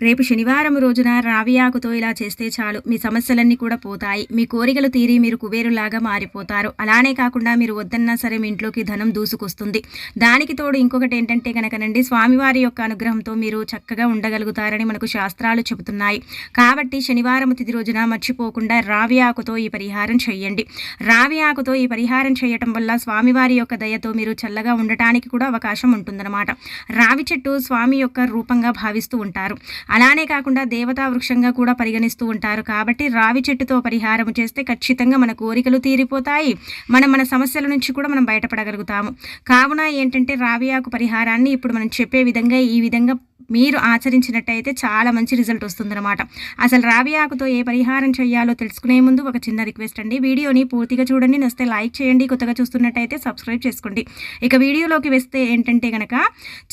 రేపు శనివారం రోజున రావి ఆకుతో ఇలా చేస్తే చాలు. మీ సమస్యలన్నీ కూడా పోతాయి. మీ కోరికలు తీరి మీరు కుబేరులాగా మారిపోతారు. అలానే కాకుండా మీరు వద్దన్నా సరే మీ ఇంట్లోకి ధనం దూసుకొస్తుంది. దానికి తోడు ఇంకొకటి ఏంటంటే కనుకనండి స్వామివారి యొక్క అనుగ్రహంతో మీరు చక్కగా ఉండగలుగుతారని మనకు శాస్త్రాలు చెబుతున్నాయి. కాబట్టి శనివారం తిథి రోజున మర్చిపోకుండా రావి ఆకుతో ఈ పరిహారం చేయండి రావి ఆకుతో ఈ పరిహారం చేయటం వల్ల స్వామివారి యొక్క దయతో మీరు చల్లగా ఉండటానికి కూడా అవకాశం ఉంటుందన్నమాట. రావి చెట్టు స్వామి యొక్క రూపంగా భావిస్తూ ఉంటారు. అలానే కాకుండా దేవతా వృక్షంగా కూడా పరిగణిస్తూ ఉంటారు. కాబట్టి రావి చెట్టుతో పరిహారం చేస్తే ఖచ్చితంగా మన కోరికలు తీరిపోతాయి. మనం మన సమస్యల నుంచి కూడా మనం బయటపడగలుగుతాము. కావున ఏంటంటే రావి ఆకు పరిహారాన్ని ఇప్పుడు మనం చెప్పే విధంగా ఈ విధంగా మీరు ఆచరించినట్టయితే చాలా మంచి రిజల్ట్ వస్తుందన్నమాట. అసలు రావి ఆకుతో ఏ పరిహారం చేయాలో తెలుసుకునే ముందు ఒక చిన్న రిక్వెస్ట్ అండి. వీడియోని పూర్తిగా చూడండి నస్తే లైక్ చేయండి కొత్తగా చూస్తున్నట్టయితే సబ్స్క్రైబ్ చేసుకోండి. ఇక వీడియోలోకి వేస్తే ఏంటంటే కనుక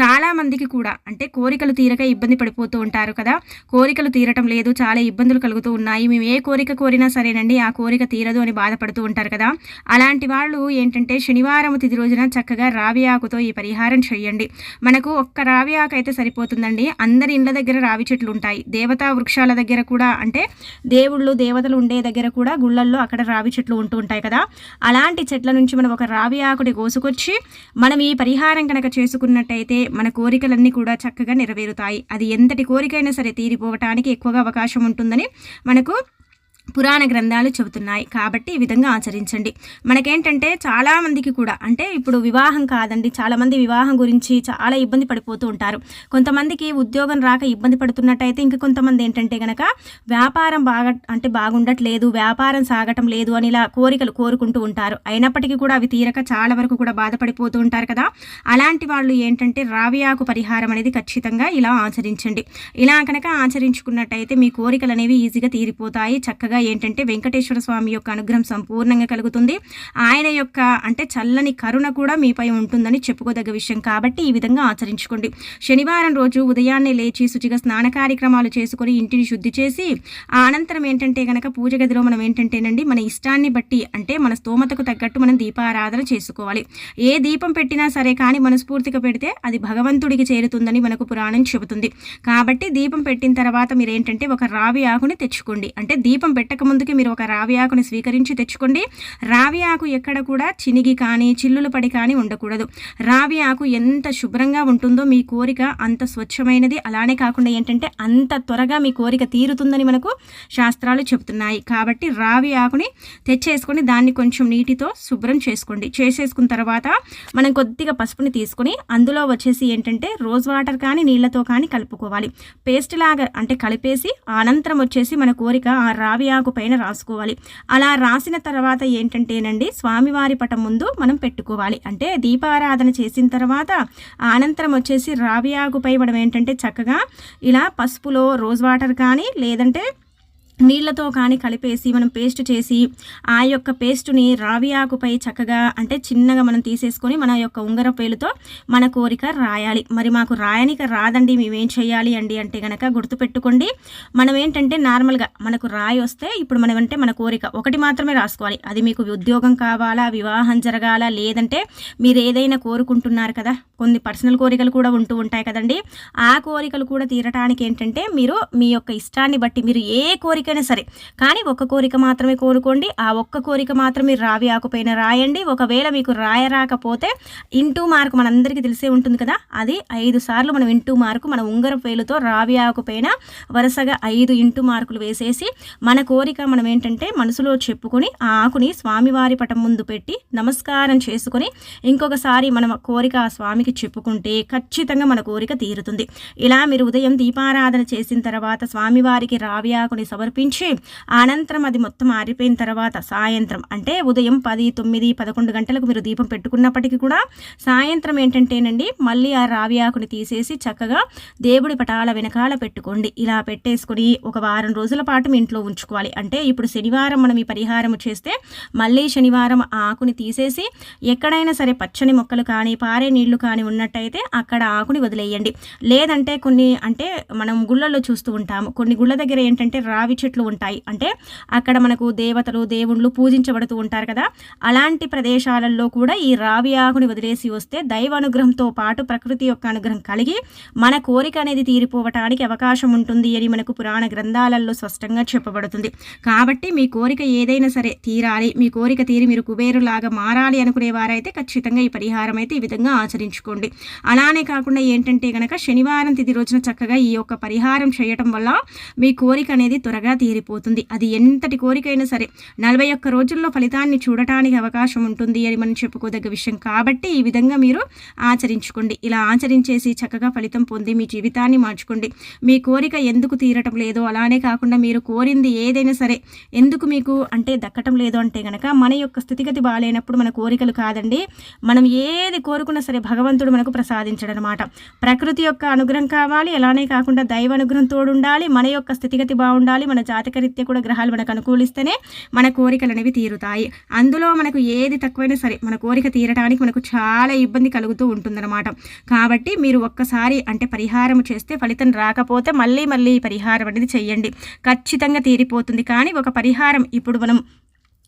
చాలామందికి కూడా అంటే కోరికలు తీరక ఇబ్బంది పడిపోతూ ఉంటారు కదా. కోరికలు తీరటం లేదు చాలా ఇబ్బందులు కలుగుతూ ఉన్నాయి. మేము ఏ కోరిక కోరినా సరేనండి ఆ కోరిక తీరదు అని బాధపడుతూ ఉంటారు కదా. అలాంటి వాళ్ళు ఏంటంటే శనివారం తిది రోజున చక్కగా రావి ఆకుతో ఈ పరిహారం చేయండి. మనకు ఒక్క రావి ఆకు అయితే ఉంటుందండి అందరి ఇండ్ల దగ్గర రావి చెట్లు ఉంటాయి. దేవతా వృక్షాల దగ్గర కూడా అంటే దేవుళ్ళు దేవతలు ఉండే దగ్గర కూడా గుళ్ళల్లో అక్కడ రావి చెట్లు ఉంటూ ఉంటాయి కదా. అలాంటి చెట్ల నుంచి మనం ఒక రావి ఆకుని కోసుకొచ్చి మనం ఈ పరిహారం కనుక చేసుకున్నట్టయితే మన కోరికలన్నీ కూడా చక్కగా నెరవేరుతాయి. అది ఎంతటి కోరికైనా సరే తీరిపోవటానికి ఎక్కువగా అవకాశం ఉంటుందని మనకు పురాణ గ్రంథాలు చెబుతున్నాయి. కాబట్టి ఈ విధంగా ఆచరించండి. మనకేంటంటే చాలామందికి కూడా అంటే ఇప్పుడు వివాహం కాదండి చాలామంది వివాహం గురించి చాలా ఇబ్బంది పడిపోతూ ఉంటారు. కొంతమందికి ఉద్యోగం రాక ఇబ్బంది పడుతున్నట్టయితే ఇంకా కొంతమంది ఏంటంటే కనుక వ్యాపారం బాగా అంటే బాగుండట్లేదు వ్యాపారం సాగటం లేదు అని ఇలా కోరికలు కోరుకుంటూ ఉంటారు. అయినప్పటికీ కూడా అవి తీరక చాలా వరకు కూడా బాధపడిపోతూ ఉంటారు కదా. అలాంటి వాళ్ళు ఏంటంటే రావియాకు పరిహారం అనేది ఖచ్చితంగా ఇలా ఆచరించండి. ఇలా కనుక ఆచరించుకున్నట్టయితే మీ కోరికలు అనేవి ఈజీగా తీరిపోతాయి చక్కగా ఏంటంటే వెంకటేశ్వర స్వామి యొక్క అనుగ్రహం సంపూర్ణంగా కలుగుతుంది. ఆయన యొక్క అంటే చల్లని కరుణ కూడా మీపై ఉంటుందని చెప్పుకోదగ్గ విషయం కాబట్టి ఈ విధంగా ఆచరించుకోండి. శనివారం రోజు ఉదయాన్నే లేచి శుచిగా స్నాన కార్యక్రమాలు చేసుకొని ఇంటిని శుద్ధి చేసి ఆ అనంతరం ఏంటంటే కనుక పూజ గదిలో మనం ఏంటంటేనండి మన ఇష్టాన్ని బట్టి అంటే మన స్తోమతకు తగ్గట్టు మనం దీపారాధన చేసుకోవాలి. ఏ దీపం పెట్టినా సరే కానీ మనస్ఫూర్తిగా పెడితే అది భగవంతుడికి చేరుతుందని మనకు పురాణం చెబుతుంది. కాబట్టి దీపం పెట్టిన తర్వాత మీరు ఏంటంటే ఒక రావి ఆకుని తెచ్చుకోండి. అంటే దీపం పెట్టి పెట్టక ముందుకి మీరు ఒక రావి ఆకుని స్వీకరించి తెచ్చుకోండి. రావి ఆకు ఎక్కడ కూడా చినిగి కానీ చిల్లులు పడి కానీ ఉండకూడదు. రావి ఆకు ఎంత శుభ్రంగా ఉంటుందో మీ కోరిక అంత స్వచ్ఛమైనది. అలానే కాకుండా ఏంటంటే అంత త్వరగా మీ కోరిక తీరుతుందని మనకు శాస్త్రాలు చెబుతున్నాయి. కాబట్టి రావి ఆకుని తెచ్చేసుకొని దాన్ని కొంచెం నీటితో శుభ్రం చేసుకోండి. చేసేసుకున్న తర్వాత మనం కొద్దిగా పసుపుని తీసుకొని అందులో వచ్చేసి ఏంటంటే రోజ్ వాటర్ కానీ నీళ్ళతో కానీ కలుపుకోవాలి. పేస్ట్ లాగా అంటే కలిపేసి అనంతరం వచ్చేసి మన కోరిక ఆ రావి ఆకు పైన రాసుకోవాలి. అలా రాసిన తర్వాత ఏంటంటేనండి స్వామివారి పటం ముందు మనం పెట్టుకోవాలి. అంటే దీపారాధన చేసిన తర్వాత అనంతరం వచ్చేసి రావి ఆకుపై మనం ఏంటంటే చక్కగా ఇలా పసుపులో రోజ్ వాటర్ కానీ లేదంటే నీళ్ళతో కానీ కలిపేసి మనం పేస్ట్ చేసి ఆ యొక్క పేస్టుని రావి ఆకుపై చక్కగా అంటే చిన్నగా మనం తీసేసుకొని మన యొక్క ఉంగర పేలుతో మన కోరిక రాయాలి. మరి మాకు రాయనిక రాదండి మేమేం చేయాలి అండి అంటే కనుక గుర్తుపెట్టుకోండి. మనం ఏంటంటే నార్మల్గా మనకు రాయి వస్తే ఇప్పుడు మనం అంటే మన కోరిక ఒకటి మాత్రమే రాసుకోవాలి. అది మీకు ఉద్యోగం కావాలా వివాహం జరగాల లేదంటే మీరు ఏదైనా కోరుకుంటున్నారు కదా కొన్ని పర్సనల్ కోరికలు కూడా ఉంటూ ఉంటాయి కదండి. ఆ కోరికలు కూడా తీరటానికి ఏంటంటే మీరు మీ యొక్క ఇష్టాన్ని బట్టి మీరు ఏ కోరిక కోరికైనా సరే. కానీ ఒక్క కోరిక మాత్రమే కోరుకోండి. ఆ ఒక్క కోరిక మాత్రమే రావి ఆకుపైన రాయండి. ఒకవేళ మీకు రాయరాకపోతే ఇంటూ మార్కు మనందరికీ తెలిసే ఉంటుంది కదా. అది ఐదు సార్లు మనం ఇంటూ మార్కు మన ఉంగర పేలుతో రావి ఆకుపైన వరుసగా ఐదు ఇంటూ మార్కులు వేసేసి మన కోరిక మనం ఏంటంటే మనసులో చెప్పుకొని ఆ ఆకుని స్వామివారి పటం ముందు పెట్టి నమస్కారం చేసుకొని ఇంకొకసారి మన కోరిక ఆ స్వామికి చెప్పుకుంటే ఖచ్చితంగా మన కోరిక తీరుతుంది. ఇలా మీరు ఉదయం దీపారాధన చేసిన తర్వాత స్వామివారికి రావి ఆకుని సమర్పి తెప్పించి అనంతరం అది మొత్తం ఆరిపోయిన తర్వాత సాయంత్రం అంటే ఉదయం పది తొమ్మిది పదకొండు గంటలకు మీరు దీపం పెట్టుకున్నప్పటికీ కూడా సాయంత్రం ఏంటంటేనండి మళ్ళీ ఆ రావి ఆకుని తీసేసి చక్కగా దేవుడి పటాల వెనకాల పెట్టుకోండి. ఇలా పెట్టేసుకొని ఒక వారం రోజుల పాటు మీ ఇంట్లో ఉంచుకోవాలి. అంటే ఇప్పుడు శనివారం మనం ఈ పరిహారం చేస్తే మళ్ళీ శనివారం ఆకుని తీసేసి ఎక్కడైనా సరే పచ్చని మొక్కలు కానీ పారే నీళ్ళు కానీ ఉన్నట్టయితే అక్కడ ఆకుని వదిలేయండి. లేదంటే కొన్ని అంటే మనం గుళ్ళల్లో చూస్తూ ఉంటాము. కొన్ని గుళ్ళ దగ్గర ఏంటంటే రావి చెట్టు చెట్లు ఉంటాయి. అంటే అక్కడ మనకు దేవతలు దేవుళ్ళు పూజించబడుతూ ఉంటారు కదా. అలాంటి ప్రదేశాలలో కూడా ఈ రావి ఆకుని వదిలేసి వస్తే దైవ అనుగ్రహంతో పాటు ప్రకృతి యొక్క అనుగ్రహం కలిగి మన కోరిక అనేది తీరిపోవటానికి అవకాశం ఉంటుంది అని మనకు పురాణ గ్రంథాలలో స్పష్టంగా చెప్పబడుతుంది. కాబట్టి మీ కోరిక ఏదైనా సరే తీరాలి. మీ కోరిక తీరి మీరు కుబేరులాగా మారాలి అనుకునే వారైతే ఖచ్చితంగా ఈ పరిహారం అయితే ఈ విధంగా ఆచరించుకోండి. అలానే కాకుండా ఏంటంటే కనుక శనివారం తిది రోజున చక్కగా ఈ యొక్క పరిహారం చేయటం వల్ల మీ కోరిక అనేది త్వరగా తీరిపోతుంది. అది ఎంతటి కోరికైనా సరే నలభై ఒక్క రోజుల్లో ఫలితాన్ని చూడటానికి అవకాశం ఉంటుంది అని మనం చెప్పుకోదగ్గ విషయం. కాబట్టి ఈ విధంగా మీరు ఆచరించుకోండి. ఇలా ఆచరించేసి చక్కగా ఫలితం పొంది మీ జీవితాన్ని మార్చుకోండి. మీ కోరిక ఎందుకు తీరటం లేదో అలానే కాకుండా మీరు కోరింది ఏదైనా సరే ఎందుకు మీకు అంటే దక్కటం లేదు అంటే కనుక మన యొక్క స్థితిగతి బాగాలేనప్పుడు మన కోరికలు కాదండి. మనం ఏది కోరుకున్నా సరే భగవంతుడు మనకు ప్రసాదించడం అనమాట ప్రకృతి యొక్క అనుగ్రహం కావాలి. అలానే కాకుండా దైవ అనుగ్రహం తోడుండాలి. మన యొక్క స్థితిగతి బాగుండాలి. మన జాతకరీత్యా కూడా గ్రహాలు మనకు అనుకూలిస్తేనే మన కోరికలు అనేవి తీరుతాయి. అందులో మనకు ఏది తక్కువైనా సరే మన కోరిక తీరడానికి మనకు చాలా ఇబ్బంది కలుగుతూ ఉంటుందన్నమాట. కాబట్టి మీరు ఒక్కసారి అంటే పరిహారం చేస్తే ఫలితం రాకపోతే మళ్ళీ మళ్ళీ పరిహారం అనేది చేయండి ఖచ్చితంగా తీరిపోతుంది. కానీ ఒక పరిహారం ఇప్పుడు మనం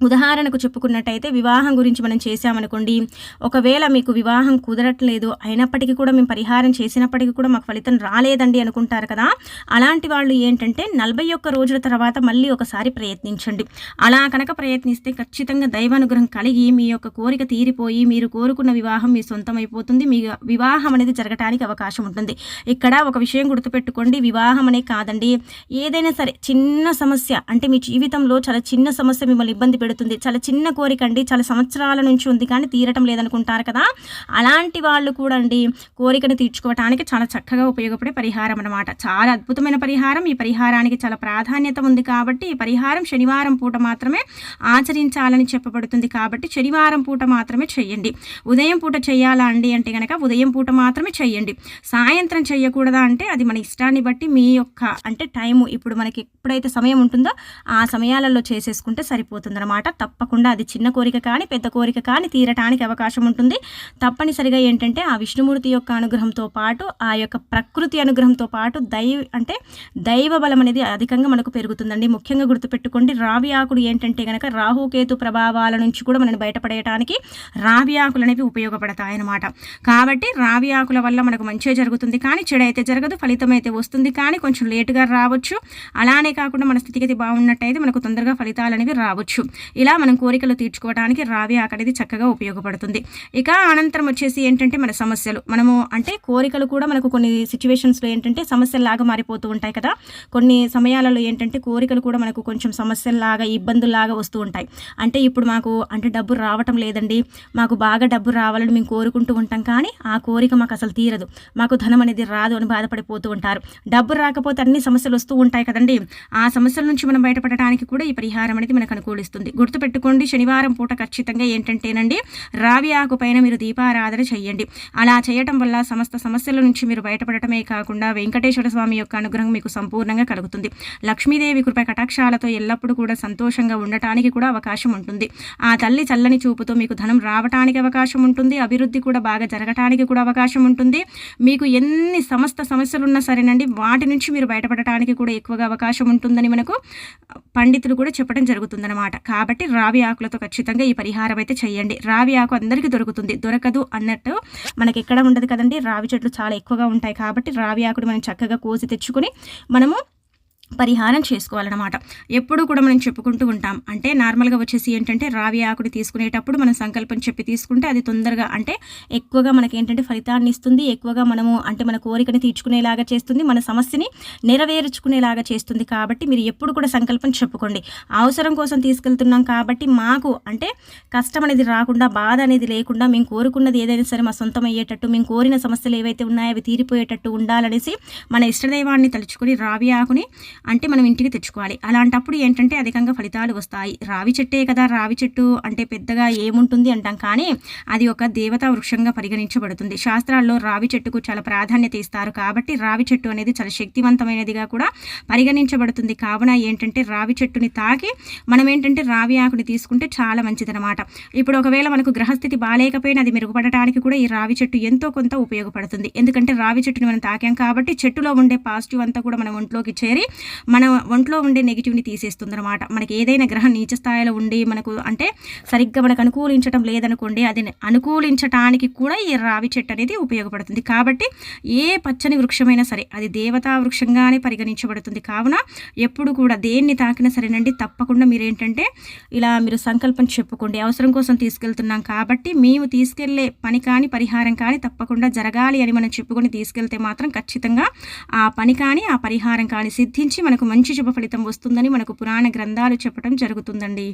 ఉదాహరణకు చెప్పుకున్నట్టయితే వివాహం గురించి మనం చేసామనుకోండి ఒకవేళ మీకు వివాహం కుదరట్లేదు అయినప్పటికీ కూడా మేము పరిహారం చేసినప్పటికీ కూడా మాకు ఫలితం రాలేదండి అనుకుంటారు కదా అలాంటి వాళ్ళు ఏంటంటే నలభై ఒక్క రోజుల తర్వాత మళ్ళీ ఒకసారి ప్రయత్నించండి. అలా కనుక ప్రయత్నిస్తే ఖచ్చితంగా దైవానుగ్రహం కలిగి మీ యొక్క కోరిక తీరిపోయి మీరు కోరుకున్న వివాహం మీ సొంతం అయిపోతుంది మీ వివాహం అనేది జరగటానికి అవకాశం ఉంటుంది. ఇక్కడ ఒక విషయం గుర్తుపెట్టుకోండి వివాహం అనే కాదండి ఏదైనా సరే చిన్న సమస్య అంటే మీ జీవితంలో చాలా చిన్న సమస్య మిమ్మల్ని ఇబ్బంది పెడుతుంది. చాలా చిన్న కోరిక అండి చాలా సంవత్సరాల నుంచి ఉంది కానీ తీరటం లేదనుకుంటారు కదా. అలాంటి వాళ్ళు కూడా అండి కోరికను తీర్చుకోవటానికి చాలా చక్కగా ఉపయోగపడే పరిహారం అనమాట చాలా అద్భుతమైన పరిహారం. ఈ పరిహారానికి చాలా ప్రాధాన్యత ఉంది కాబట్టి ఈ పరిహారం శనివారం పూట మాత్రమే ఆచరించాలని చెప్పబడుతుంది కాబట్టి శనివారం పూట మాత్రమే చేయండి. ఉదయం పూట చేయాలా అండి అంటే కనుక ఉదయం పూట మాత్రమే చేయండి. సాయంత్రం చేయకూడదా అంటే అది మన ఇష్టాన్ని బట్టి మీ యొక్క అంటే టైము ఇప్పుడు మనకి ఎప్పుడైతే సమయం ఉంటుందో ఆ సమయాలలో చేసేసుకుంటే సరిపోతుంది అనమాట తప్పకుండా అది చిన్న కోరిక కానీ పెద్ద కోరిక కానీ తీరటానికి అవకాశం ఉంటుంది. తప్పనిసరిగా ఏంటంటే ఆ విష్ణుమూర్తి యొక్క అనుగ్రహంతో పాటు ఆ యొక్క ప్రకృతి అనుగ్రహంతో పాటు దైవ అంటే దైవ బలం అనేది అధికంగా మనకు పెరుగుతుందండి. ముఖ్యంగా గుర్తుపెట్టుకోండి రావి ఆకులు ఏంటంటే కనుక రాహుకేతు ప్రభావాల నుంచి కూడా మనం బయటపడేయడానికి రావి ఆకులు అనేవి ఉపయోగపడతాయి అన్నమాట. కాబట్టి రావి ఆకుల వల్ల మనకు మంచిగా జరుగుతుంది. కానీ చెడు అయితే జరగదు ఫలితం అయితే వస్తుంది. కానీ కొంచెం లేటుగా రావచ్చు. అలానే కాకుండా మన స్థితిగతి బాగున్నట్టయితే మనకు తొందరగా ఫలితాలు అనేవి రావచ్చు. ఇలా మనం కోరికలు తీర్చుకోవడానికి రావి ఆకు చక్కగా ఉపయోగపడుతుంది. ఇక అనంతరం వచ్చేసి ఏంటంటే మన సమస్యలు. మనము అంటే కోరికలు కూడా మనకు కొన్ని సిచ్యువేషన్స్లో ఏంటంటే సమస్యల్లాగా మారిపోతూ ఉంటాయి కదా. కొన్ని సమయాలలో ఏంటంటే కోరికలు కూడా మనకు కొంచెం సమస్యల్లాగా ఇబ్బందుల్లాగా వస్తూ ఉంటాయి. అంటే ఇప్పుడు మాకు అంటే డబ్బు రావటం లేదండి. మాకు బాగా డబ్బు రావాలని మేము కోరుకుంటూ ఉంటాం కానీ ఆ కోరిక మాకు అసలు తీరదు. మాకు ధనం అనేది రాదు అని బాధపడిపోతూ ఉంటారు. డబ్బు రాకపోతే అన్ని సమస్యలు వస్తూ ఉంటాయి కదండి. ఆ సమస్యల నుంచి మనం బయటపడటానికి కూడా ఈ పరిహారం అనేది మనకు అనుకూలిస్తుంది. గుర్తుపెట్టుకోండి శనివారం పూట ఖచ్చితంగా ఏంటంటేనండి రావి ఆకు పైన మీరు దీపారాధన చేయండి. అలా చేయటం వల్ల సమస్త సమస్యల నుంచి మీరు బయటపడటమే కాకుండా వెంకటేశ్వర స్వామి యొక్క అనుగ్రహం మీకు సంపూర్ణంగా కలుగుతుంది. లక్ష్మీదేవి కృప కటాక్షాలతో ఎల్లప్పుడూ కూడా సంతోషంగా ఉండటానికి కూడా అవకాశం ఉంటుంది. ఆ తల్లి చల్లని చూపుతో మీకు ధనం రావటానికి అవకాశం ఉంటుంది. అభివృద్ధి కూడా బాగా జరగటానికి కూడా అవకాశం ఉంటుంది. మీకు ఎన్ని సమస్త సమస్యలు ఉన్నా సరేనండి వాటి నుంచి మీరు బయటపడటానికి కూడా ఎక్కువగా అవకాశం ఉంటుందని మనకు పండితులు కూడా చెప్పడం జరుగుతుందన్నమాట. కాబట్టి కాబట్టి రావి ఆకులతో ఖచ్చితంగా ఈ పరిహారం అయితే చేయండి. రావి ఆకు అందరికీ దొరుకుతుంది. దొరకదు అన్నట్టు మనకి ఎక్కడ ఉండదు కదండి. రావి చెట్లు చాలా ఎక్కువగా ఉంటాయి కాబట్టి రావి ఆకుడు మనం చక్కగా కోసి తెచ్చుకొని మనము పరిహారం చేసుకోవాలన్నమాట. ఎప్పుడు కూడా మనం చెప్పుకుంటూ ఉంటాం. అంటే నార్మల్గా వచ్చేసి ఏంటంటే రావి ఆకుని తీసుకునేటప్పుడు మనం సంకల్పం చెప్పి తీసుకుంటే అది తొందరగా అంటే ఎక్కువగా మనకి ఏంటంటే ఫలితాన్ని ఇస్తుంది. ఎక్కువగా మనము అంటే మన కోరికని తీర్చుకునేలాగా చేస్తుంది. మన సమస్యని నెరవేర్చుకునేలాగా చేస్తుంది. కాబట్టి మీరు ఎప్పుడు కూడా సంకల్పం చెప్పుకోండి. అవసరం కోసం తీసుకెళ్తున్నాం కాబట్టి మాకు అంటే కష్టం అనేది రాకుండా బాధ అనేది లేకుండా మేము కోరుకున్నది ఏదైనా సరే మా సొంతం అయ్యేటట్టు మేము కోరిన సమస్యలు ఏవైతే ఉన్నాయో అవి తీరిపోయేటట్టు ఉండాలనేసి మన ఇష్టదైవాన్ని తలుచుకొని రావి ఆకుని అంటే మనం ఇంటికి తెచ్చుకోవాలి. అలాంటప్పుడు ఏంటంటే అధికంగా ఫలితాలు వస్తాయి. రావి చెట్టే కదా రావి చెట్టు అంటే పెద్దగా ఏముంటుంది అంటాం. కానీ అది ఒక దేవతా వృక్షంగా పరిగణించబడుతుంది. శాస్త్రాల్లో రావి చెట్టుకు చాలా ప్రాధాన్యత ఇస్తారు. కాబట్టి రావి చెట్టు అనేది చాలా శక్తివంతమైనదిగా కూడా పరిగణించబడుతుంది. కావున ఏంటంటే రావి చెట్టుని తాకి మనం ఏంటంటే రావి ఆకుని తీసుకుంటే చాలా మంచిదనమాట ఇప్పుడు ఒకవేళ మనకు గ్రహస్థితి బాగాలేకపోయినా అది మెరుగుపడటానికి కూడా ఈ రావి చెట్టు ఎంతో కొంత ఉపయోగపడుతుంది. ఎందుకంటే రావి చెట్టుని మనం తాకాం కాబట్టి చెట్టులో ఉండే పాజిటివ్ అంతా కూడా మన ఒంట్లోకి చేరి మన ఒంట్లో ఉండే నెగిటివ్ని తీసేస్తుంది అనమాట మనకి ఏదైనా గ్రహం నీచ స్థాయిలో ఉండి మనకు అంటే సరిగ్గా మనకు అనుకూలించడం లేదనుకోండి అది అనుకూలించటానికి కూడా ఈ రావి చెట్టు అనేది ఉపయోగపడుతుంది. కాబట్టి ఏ పచ్చని వృక్షమైనా సరే అది దేవతా వృక్షంగానే పరిగణించబడుతుంది. కావున ఎప్పుడు కూడా దేన్ని తాకినా సరేనండి తప్పకుండా మీరు ఏంటంటే ఇలా మీరు సంకల్పం చెప్పుకోండి. అవసరం కోసం తీసుకెళ్తున్నాం కాబట్టి మేము తీసుకెళ్ళే పని కానీ పరిహారం కానీ తప్పకుండా జరగాలి అని మనం చెప్పుకొని తీసుకెళ్తే మాత్రం ఖచ్చితంగా ఆ పని కానీ ఆ పరిహారం కానీ సిద్ధించి మనకు మంచి శుభ ఫలితం వస్తుందని మనకు పురాణ గ్రంథాలు చెప్పడం జరుగుతుందండి.